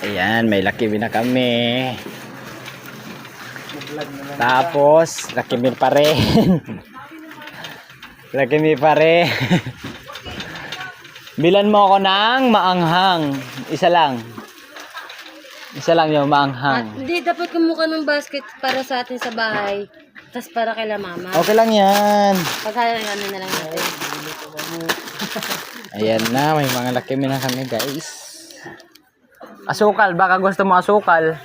Ayan, may Lucky Me na kami. Tapos, Lucky Me pa rin. Lucky Me pa rin. Bilan mo ako ng maanghang. Isa lang. Isa lang yung At maanghang. hindi, dapat kumuha ng basket para sa atin sa bahay. Tapos para kay la mama. Okay lang yan. Pagkakaano na lang natin. Ayan na, may mga Lucky Me na kami guys. Asukal, baka gusto mo asukal.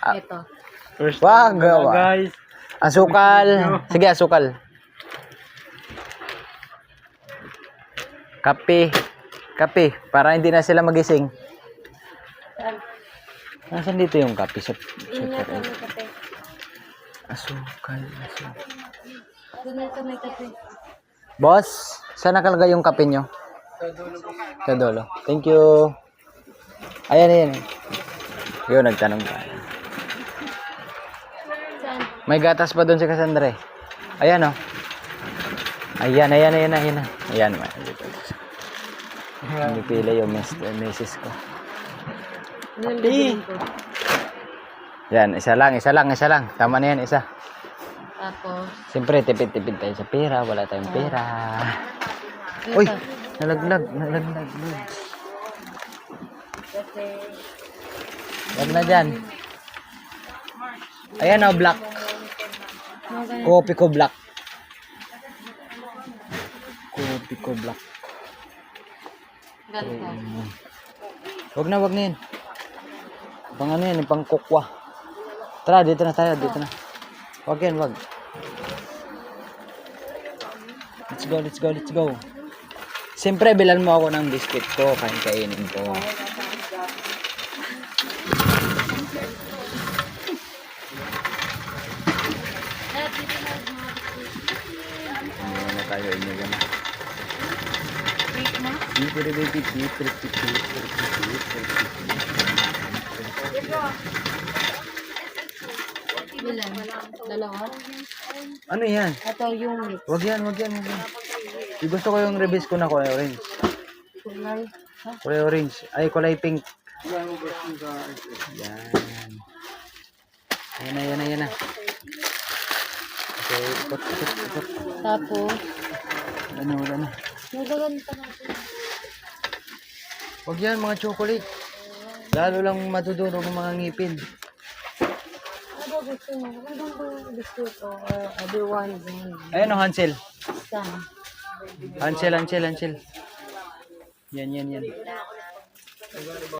Ah. Ito. Wag, wag. Asukal. Sige, asukal. Kape. Kape. Para hindi na sila magising. Nasaan dito yung kape? Sa, may kape. asukal. asukal. Doon na ito, may kape. Boss, saan nakalagay yung kape nyo? Sa dulo. Thank you. Ayan, ayan. Yun, nagtanong. Saan? May gatas pa doon si Cassandra eh. Ayan oh. Ayan, ayan, ayan, ayan. Ayan, may. Hindi pila yung eh, misis ko. Ko. Yan, isa lang, isa lang, isa lang. Tama na yan, isa. Tapos, Siyempre, tipid-tipid tayo sa pera. Wala tayong pera. ito. Uy! Nalaglag, nalaglag. Kape. Wag na dyan. Ayan oh, black. Kopi ko black. Kopi ko black. Ganito. Wag na, wag na yun. Pang ano yan, pang kukwa. Tara, dito na tayo, dito na. Wag yan, wag. Let's go, let's go, let's go. Siyempre, bilan mo ako ng biscuit ko, kain kainin ko. Ano na tayo, inyo na. Ilan? Dalawa? Ano yan? Ito yung mix. Wag yan, wag yan, wag yan. Yung gusto ko yung release ko na kulay orange. Kulay. Ha? Kulay orange. Ay, kulay pink. Yan. Ayan na, ayan na, ayan na. Okay, ikot, ikot, ikot. Tapos, Wala na, wala na. nagaganda natin. Wag yan, mga chocolate. Lalo lang matudurog ang mga ngipin. Ano ba gusto mo? Ano ba gusto ko? Or everyone. Ayan o, Hansel. Saan? Hansel, Hansel, Hansel. Yan, yan, yan.